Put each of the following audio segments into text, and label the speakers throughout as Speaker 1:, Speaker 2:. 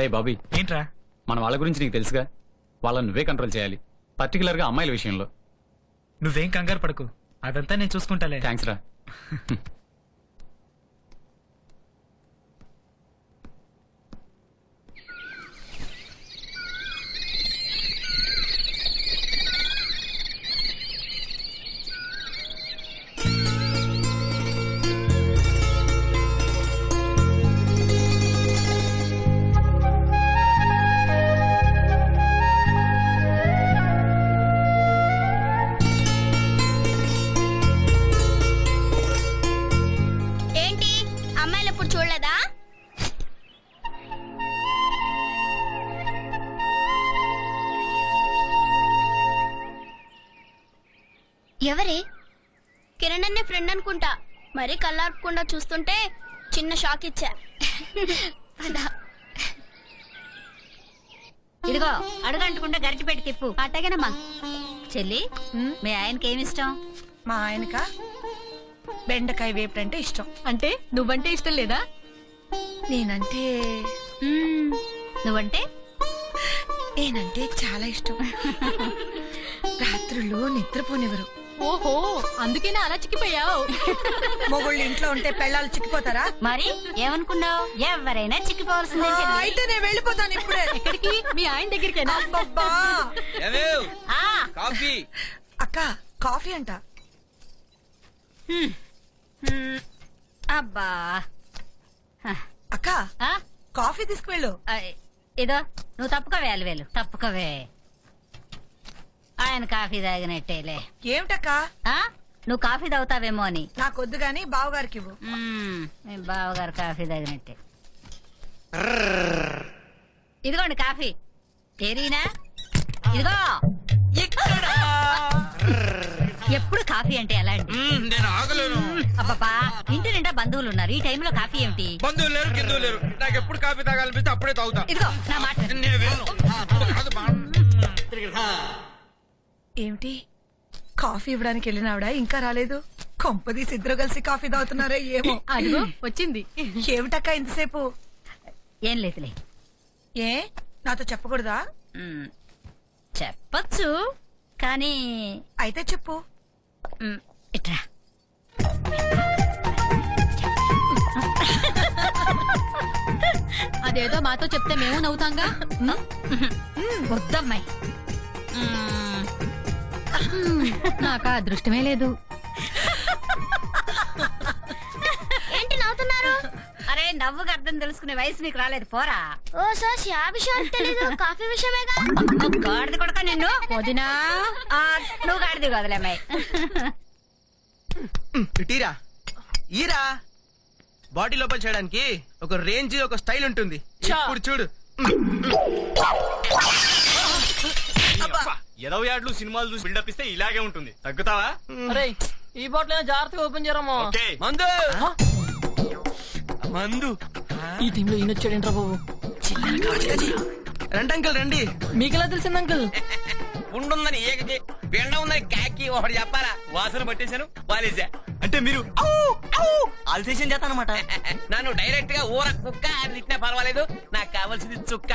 Speaker 1: రే బాబీ.
Speaker 2: ఏంట్రా?
Speaker 1: మన వాళ్ళ గురించి నీకు తెలుసుగా? వాళ్ళని నువ్వే కంట్రోల్ చేయాలి. పర్టికులర్గా అమ్మాయిల విషయంలో.
Speaker 2: నువ్వేం కంగారు పడకు. అదంతా నేను చూసుకుంటాలే.
Speaker 1: థ్యాంక్స్ రా.
Speaker 3: మరీ కళ్ళార్పకుండా చూస్తుంటే చిన్న షాక్ ఇచ్చా.
Speaker 4: ఇదిగో అడుగంటుకుంటే గరిటి పెట్టి తిప్పు. అట్టగేనమ్మా. చెల్లి మీ ఆయనకి ఏమి ఇష్టం?
Speaker 5: మా ఆయనక? బెండకాయ వేపుడు అంటే ఇష్టం.
Speaker 6: అంటే నువ్వంటే ఇష్టం లేదా?
Speaker 5: నేనంటే.
Speaker 4: నువ్వంటే?
Speaker 5: నేనంటే చాలా ఇష్టం. రాత్రులు నిద్రపోనివ్వరు.
Speaker 6: ఓహో అందుకేనా అలా చిక్కిపోయావు?
Speaker 5: మొగుళ్ళు ఇంట్లో ఉంటే పెళ్ళాలు చిక్కిపోతారా?
Speaker 4: మరి ఏమనుకున్నావు? ఎవరైనా చిక్కిపోవాల్సిందే చెల్లి.
Speaker 5: అయితే నేను వెళ్ళిపోతాను ఇప్పుడే.
Speaker 6: ఎక్కడికి మీ ఆయన దగ్గరికేనా?
Speaker 5: అబ్బబ్బా.
Speaker 7: ఏమేవ్?
Speaker 4: ఆ,
Speaker 7: కాఫీ.
Speaker 5: అక్క కాఫీ అంట.
Speaker 4: అబ్బా. హ,
Speaker 5: అక్క
Speaker 4: ఆ,
Speaker 5: కాఫీ తీసుకువెళ్ళు.
Speaker 4: ఆ, ఇదో నువ్వు తప్పుకోవే అలవేలు. తప్పుకోవే. ఆయన కాఫీ తాగినట్టేలే.
Speaker 5: ఏమిటక్క?
Speaker 4: ఆ? నువ్వు కాఫీ తాగుతావేమో అని.
Speaker 5: నాకొద్దు గాని బావగారికి ఇవ్వు
Speaker 4: మ్మ్. మీ బావగారు కాఫీ తాగినట్టే. ఇదిగోండి కాఫీ. ఏరీనా? ఇదిగో. ఎప్పుడు కాఫీ అంటే ఎలా అండి?
Speaker 7: మ్మ్, నేను ఆగలేను.
Speaker 4: అబ్బబ్బా ఇంటి నిండా బంధువులు ఉన్నారు. ఈ టైంలో కాఫీ ఏమిటి?
Speaker 7: బంధువులు లేరు గిందువులు లేరు. నాకు ఎప్పుడు కాఫీ తాగాలనిపిస్తే అప్పుడే తాగుతా.
Speaker 4: ఇదిగో నా మాట
Speaker 7: నేను వెళ్ళను కాదు.
Speaker 5: ఏమిటి? కాఫీ ఇవ్వడానికి వెళ్ళిన ఆవిడ ఇంకా రాలేదు. కొంపదీసి ఇద్దరు కలిసి కాఫీ తాగుతున్నారా ఏమో.
Speaker 6: అదిగో వచ్చింది.
Speaker 5: ఏమిటక్క ఇంతసేపు?
Speaker 4: ఏం లేదులే.
Speaker 5: ఏ? నాతో చెప్పకూడదా.
Speaker 4: చెప్పచ్చు కానీ
Speaker 5: అయితే చెప్పు.
Speaker 4: ఇట్రా.
Speaker 6: అదేదో మాతో చెప్తే మేము నవ్వుతాంగా?
Speaker 4: వద్దమ్మాయి. మ్మ్.
Speaker 6: నాకు ఆ అదృష్టమే లేదు.
Speaker 3: ఏంటి నవ్వుతున్నారు?
Speaker 4: అరే నవ్వుగా అర్థం తెలుసుకునే వయసు నీకు రాలేదు పోరా.
Speaker 3: ఓ సార్ ఆ విషయం తెలీదు కాఫీ విషయమేగా
Speaker 4: నువ్వు గాడిద కొడక నిన్ను?
Speaker 6: వదినా.
Speaker 4: ఆ, నువ్వు గాడిది కదలే అమ్మాయి.
Speaker 7: ఇటీరా ఈరా. బాడీ లోపల చేయడానికి ఒక రేంజ్ ఒక స్టైల్ ఉంటుంది. ఇప్పుడు చూడు.
Speaker 1: ఎదవ యాడ్లు సినిమాలు చూసి బిల్డప్ ఇస్తే ఇలాగే ఉంటుంది. తగ్గుతావా?
Speaker 8: అరే ఈ బాటిల్ జాగ్రత్తగా ఓపెన్ చేయరమ్మా
Speaker 1: ఓకే.
Speaker 7: మందు! మందు!
Speaker 8: ఈ టీంలో ఈయన వచ్చాడేంట్రా బాబు?
Speaker 7: రండి అంకుల్ రండి.
Speaker 8: మీకెలా తెలిసింది అంకుల్?
Speaker 7: ఉండుందని ఏకకి పిండ ఉందని కాకి ఒకటి చెప్పాలా? వాసన పట్టేశాను వాలేసా
Speaker 1: అంటే మీరు
Speaker 7: ఆల్సేషన్ చేస్తాను అనమాట నన్ను డైరెక్ట్గా ఊర కుక్క అని తిట్టినా పర్వాలేదు. నాకు కావాల్సింది చుక్క.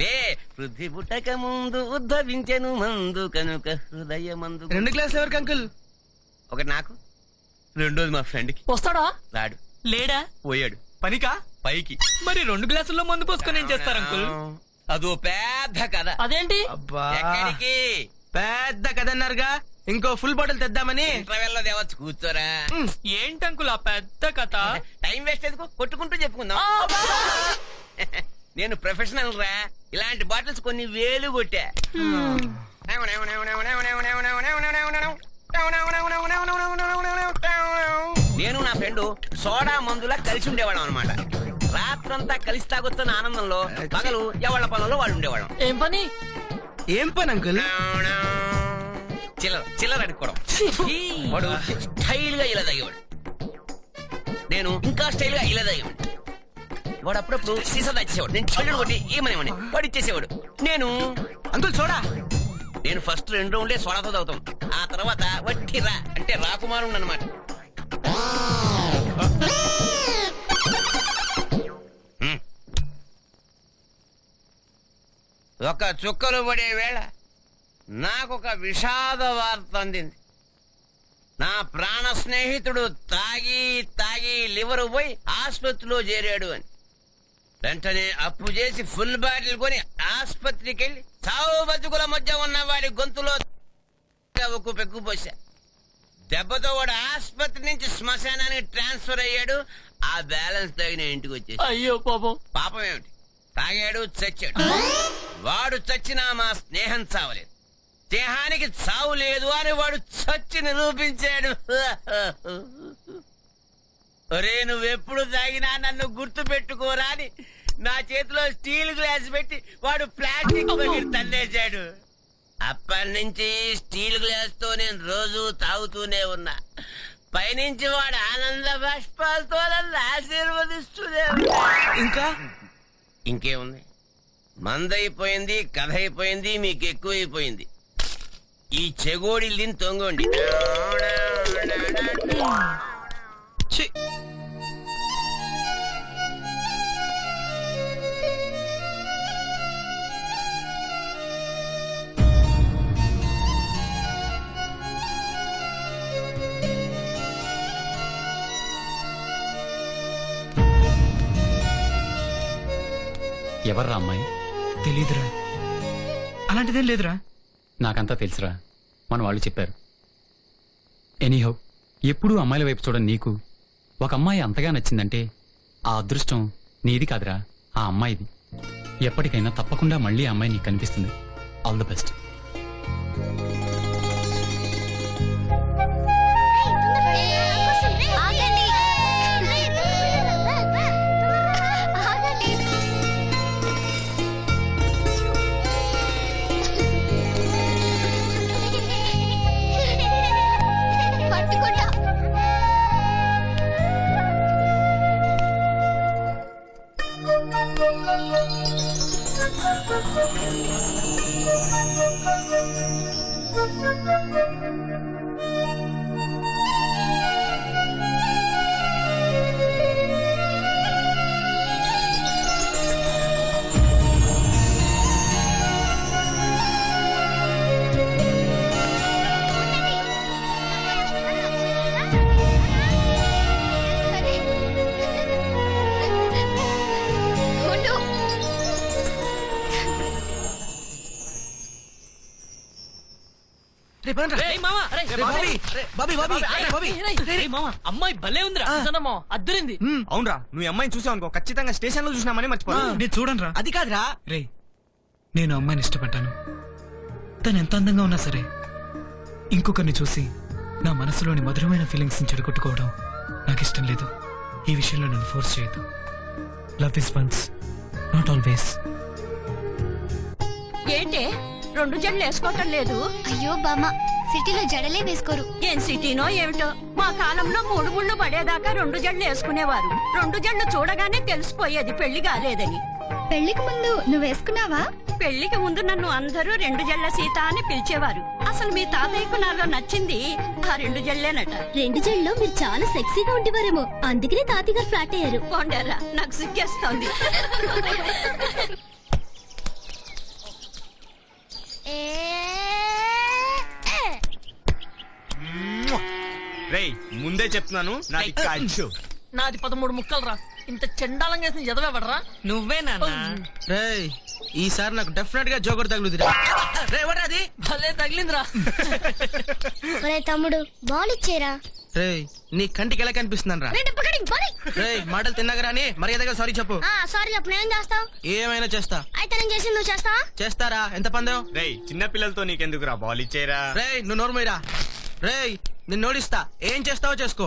Speaker 7: లే పృథ్వీ పుట్టక ముందు ఉద్భవించెను మందు కనుక హృదయ మందు రెండు గ్లాసులు ఎవరికి అంకుల్? ఒకటి నాకు రెండోది మా ఫ్రెండ్కి.
Speaker 8: వస్తాడా?
Speaker 7: రాడు.
Speaker 8: లేడా?
Speaker 7: పోయాడు.
Speaker 1: పనికా?
Speaker 7: పైకి.
Speaker 8: మరి రెండు గ్లాసుల్లో మందు పోసుకొని ఏం చేస్తారు అంకుల్?
Speaker 7: అదో పెద్ద కథ.
Speaker 8: అదేంటి?
Speaker 7: ఎక్కడికి? పెద్ద కథ అన్నారుగా. ఇంకో ఫుల్ బాటిల్ తెద్దామని. ఇంటర్వెల్లో తేవచ్చు కూర్చోరా.
Speaker 8: ఏంటి అంకుల్ ఆ పెద్ద కథ?
Speaker 7: టైం వేస్ట్ ఎందుకు? కొట్టుకుంటూ చెప్పుకుందాం. నేను ప్రొఫెషనల్ రా. ఇలాంటి బాటిల్స్ కొన్ని వేలు కొట్టా. నేను నా ఫ్రెండ్ సోడా మందులా కలిసి ఉండేవాళ్ళం అనమాట రాత్రంతా కలిసి తాగొస్తున్న ఆనందంలో పగలు ఎవళ్ళ పనుల్లో వాళ్ళు ఉండేవాళ్ళం.
Speaker 8: ఏం పని?
Speaker 7: ఏం పని అంకుల్? చిల్లర చిల్లర అడుక్కోవడం. వాడు స్టైల్గా ఇలా తాగేవాడు. నేను ఇంకా స్టైల్గా ఇలా తాగేవాడు వాడు అప్పుడప్పుడు సీసా తెచ్చేవాడు నేను చెల్లెడు కొట్టి ఏమనేవాడిని? వాడు ఇచ్చేసేవాడు నేను అంకుల్ సోడా! నేను ఫస్ట్ రెండు రౌండ్లే సోడాతో తాగుతాం. ఆ తర్వాత వట్టి రా అంటే రాకుమారుడు అనమాట ఒక చుక్కలు పడే వేళ నాకొక విషాద వార్త అందింది. నా ప్రాణ స్నేహితుడు తాగి తాగి లివర్ పోయి ఆసుపత్రిలో చేరాడు అని. వెంటనే అప్పు చేసి ఫుల్ బాటిల్ కొని ఆసుపత్రికి వెళ్ళి చావు బతుకుల మధ్య ఉన్న వాడి గొంతులో ఉక్కు పెక్కు పోసా. దెబ్బతో వాడు ఆసుపత్రి నుంచి శ్మశానానికి ట్రాన్స్ఫర్ అయ్యాడు. ఆ బ్యాలెన్స్ తగిన ఇంటికి వచ్చేసి.
Speaker 8: అయ్యో పాపం.
Speaker 7: పాపం ఏమిటి? తాగాడు చచ్చాడు. వాడు చచ్చినా మా స్నేహం చావలేదు. దేహానికి చావు లేదు అని వాడు చచ్చి నిరూపించాడు. ఒరే నువ్వెప్పుడు తాగినా నన్ను గుర్తు పెట్టుకోరా అని నా చేతిలో స్టీల్ గ్లాస్ పెట్టి వాడు ప్లాస్టిక్ బకెట్ తన్నేశాడు. అప్పటి నుంచి స్టీల్ గ్లాస్తో నేను రోజు తాగుతూనే ఉన్నా. పైనుంచి వాడు ఆనంద బాష్పాలతో నన్ను ఆశీర్వదిస్తూనే.
Speaker 9: ఇంకా?
Speaker 7: ఇంకేముంది? మందైపోయింది కథ అయిపోయింది మీకు ఎక్కువైపోయింది ఈ చెగోడిల్ని తొంగండి.
Speaker 9: ఛీ,
Speaker 1: ఎవర్రా అమ్మాయి?
Speaker 2: తెలీదురా. అలాంటిదేం లేదురా.
Speaker 1: నాకంతా తెలుసురా. మన వాళ్ళు చెప్పారు. ఎనీహో ఎప్పుడూ అమ్మాయిల వైపు చూడని నీకు ఒక అమ్మాయి అంతగా నచ్చిందంటే ఆ అదృష్టం నీది కాదురా. ఆ అమ్మాయిది. ఎప్పటికైనా తప్పకుండా మళ్ళీ ఆ అమ్మాయి నీకు కనిపిస్తుంది. All the best
Speaker 8: Thank you. అమ్మాయి భలే ఉందిరా. అద్దరింది.
Speaker 9: అవునరా నువ్వు అమ్మాయిని చూసావు అనుకో ఖచ్చితంగా స్టేషన్లో చూసినామని మర్చిపో
Speaker 2: నేను చూడనురా.
Speaker 9: అది కాదురా.
Speaker 2: రే నేను అమ్మాయిని ఇష్టపడ్డాను. తను ఎంత అందంగా ఉన్నా సరే ఇంకొకరిని చూసి నా మనసులోని మధురమైన ఫీలింగ్స్ చెడగొట్టుకోవడం నాకు ఇష్టం లేదు. ఈ విషయంలో నన్ను ఫోర్స్ చేయొద్దు. Love is once not always
Speaker 4: ఏంటే? రెండు జడలు వేసుకోవటం లేదు.
Speaker 3: అయ్యో బామ్మ సిటీలో జడలే వేసుకోరు.
Speaker 4: ఏం సిటీనో ఏమిటో? మా కాలంలో మూడు ముళ్ళు పడేదాకా రెండు జడలు వేసుకునేవారు. రెండు జడలు చూడగానే తెలిసిపోయేది పెళ్ళి కాలేదని.
Speaker 3: పెళ్ళికి ముందు నువ్వు వేసుకున్నావా?
Speaker 4: పెళ్ళికి ముందు నన్ను అందరూ రెండు జడ్ల సీత అని పిలిచేవారు. అసలు మీ తాతయ్యకు నాలో నచ్చింది ఆ రెండు జల్లేనట
Speaker 3: రెండు జడలో మీరు చాలా సెక్సీగా ఉండేవారేమో. అందుకనే తాతయ్య గారు ఫ్లాట్ అయ్యారు.
Speaker 4: పోండారా నాకు సిగ్గేస్తోంది.
Speaker 9: ముందే చెప్తున్నాను. నాది
Speaker 8: నాది పదమూడు ముక్కలు రా ఇంత చెండాలంగా వేసిన ఎదవెవడరా నువ్వే నాన్న.
Speaker 9: రేయ్ ఈసారి నాకు డెఫినెట్గా జోకర్ తగులుదిరా. రే అది?
Speaker 8: భలే తగిలిందిరా.
Speaker 3: ఒరే తమ్ముడు బాల్ ఇచ్చేరా?
Speaker 9: రేయ్ నీ కంటికి ఎలా కనిపిస్తున్నాను రా రేయ్ మాటలు తిన్నాక రాని మర్యాదగా సారీ చెప్పు.
Speaker 3: సారీ అప్పుడు ఏం చేస్తావు
Speaker 9: ఏమైనా చేస్తా.
Speaker 3: అయితే నేను చేసింది నువ్వు చేస్తావా?
Speaker 9: చేస్తారా? ఎంత పందెం?
Speaker 10: రేయ్ చిన్న పిల్లలతో నీకెందుకురా? బాల్ ఇచ్చేరా
Speaker 9: రేయ్ నువ్వు నోరుమోయరా రేయ్ నిన్ను ఓడిస్తా ఏం చేస్తావో చేసుకో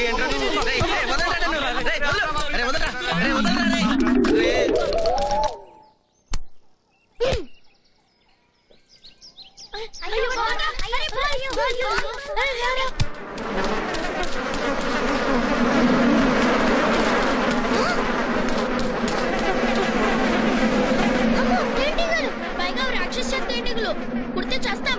Speaker 9: ఏంట్రా నువ్వు? రేయ్, రేయ్, వదలరా నన్ను. రేయ్, వదలు. రేయ్, వదలరా. రేయ్, వదలరా, రేయ్. రేయ్.
Speaker 3: అయ్యో అయ్యో అయ్యో కుడితే చేస్తాం.